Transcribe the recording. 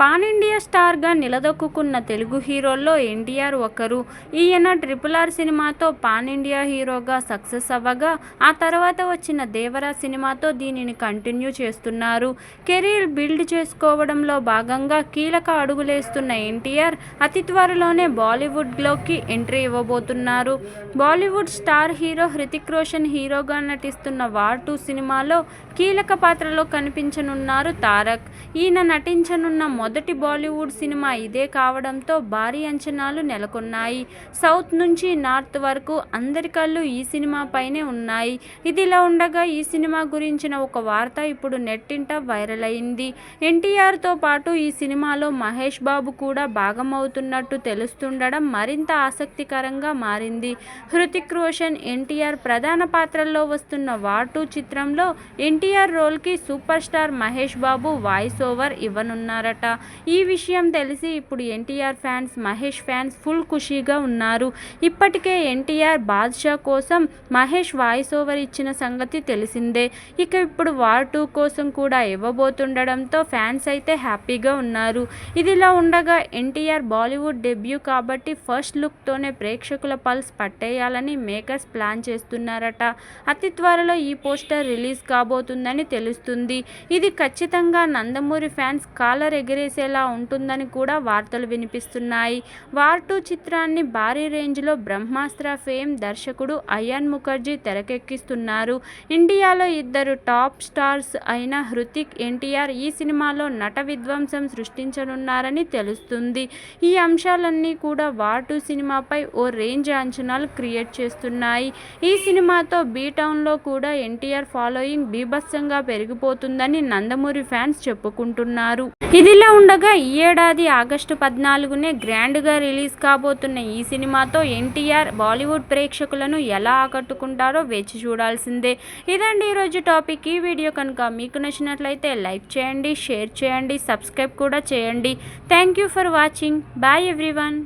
Pan India స్టార్గా నిలదొక్కున్న తెలుగు హీరోల్లో ఎన్టీఆర్ ఒకరు. ఈయన ట్రిపుల్ ఆర్ సినిమాతో పాన్ ఇండియా హీరోగా సక్సెస్ అవ్వగా ఆ తర్వాత వచ్చిన దేవరా సినిమాతో దీనిని కంటిన్యూ చేస్తున్నారు. కెరీర్ బిల్డ్ చేసుకోవడంలో భాగంగా కీలక అడుగులేస్తున్న ఎన్టీఆర్ అతి త్వరలోనే బాలీవుడ్లోకి ఎంట్రీ ఇవ్వబోతున్నారు. Bollywood star hero Hrithik Roshan హీరోగా నటిస్తున్న వార్ టూ సినిమాలో కీలక పాత్రలో కనిపించనున్నారు తారక్. ఈయన నటించనున్న మొదటి మొదటి బాలీవుడ్ సినిమా ఇదే కావడంతో భారీ అంచనాలు నెలకొన్నాయి. సౌత్ నుంచి నార్త్ వరకు అందరి కళ్ళు ఈ సినిమాపైనే ఉన్నాయి. ఇదిలా ఉండగా ఈ సినిమా గురించిన ఒక వార్త ఇప్పుడు నెట్టింట వైరల్ అయింది. ఎన్టీఆర్తో పాటు ఈ సినిమాలో మహేష్ బాబు కూడా భాగమవుతున్నట్టు తెలుస్తుండడం మరింత ఆసక్తికరంగా మారింది. హృతిక్ రోషన్ ఎన్టీఆర్ ప్రధాన పాత్రల్లో వస్తున్న వాటు చిత్రంలో ఎన్టీఆర్ రోల్కి super star Mahesh Babu voice over ఇవ్వనున్నారట. ఈ విషయం తెలిసి ఇప్పుడు NTR fans Mahesh fans full ఖుషీగా ఉన్నారు. ఇప్పటికే ఎన్టీఆర్ బాద్షా కోసం మహేష్ వాయిస్ ఓవర్ ఇచ్చిన సంగతి తెలిసిందే. ఇక ఇప్పుడు వార్ టూ కోసం కూడా ఇవ్వబోతుండడంతో ఫ్యాన్స్ అయితే హ్యాపీగా ఉన్నారు. ఇదిలా ఉండగా ఎన్టీఆర్ బాలీవుడ్ డెబ్యూ కాబట్టి ఫస్ట్ లుక్తోనే ప్రేక్షకుల పల్స్ పట్టేయాలని మేకర్స్ ప్లాన్ చేస్తున్నారట. అతి త్వరలో ఈ పోస్టర్ రిలీజ్ కాబోతుందని తెలుస్తుంది. ఇది ఖచ్చితంగా నందమూరి ఫ్యాన్స్ కాలర్ ఎగిరే చేసేలా ఉంటుందని కూడా వార్తలు వినిపిస్తున్నాయి. వార్ టూ చిత్రాన్ని భారీ రేంజ్లో బ్రహ్మాస్త్ర ఫేమ్ దర్శకుడు అయాన్ ముఖర్జీ తెరకెక్కిస్తున్నారు. ఇండియాలో ఇద్దరు టాప్ స్టార్స్ అయిన హృతిక్ ఎన్టీఆర్ ఈ సినిమాలో నట విధ్వంసం సృష్టించనున్నారని తెలుస్తుంది. ఈ అంశాలన్నీ కూడా వార్ టూ సినిమాపై ఓ రేంజ్ అంచనాలు క్రియేట్ చేస్తున్నాయి. ఈ సినిమాతో బీ టౌన్లో కూడా ఎన్టీఆర్ ఫాలోయింగ్ బీభత్సంగా పెరిగిపోతుందని నందమూరి ఫ్యాన్స్ చెప్పుకుంటున్నారు. ఇదిలా ఉండగా ఈ ఏడాది ఆగస్టు పద్నాలుగునే గ్రాండ్గా రిలీజ్ కాబోతున్న ఈ సినిమాతో ఎన్టీఆర్ బాలీవుడ్ ప్రేక్షకులను ఎలా ఆకట్టుకుంటారో వేచి చూడాల్సిందే. ఇదండి ఈరోజు టాపిక్. ఈ వీడియో కనుక మీకు నచ్చినట్లయితే లైక్ చేయండి షేర్ చేయండి సబ్స్క్రైబ్ కూడా చేయండి. Thank you for watching. Bye everyone.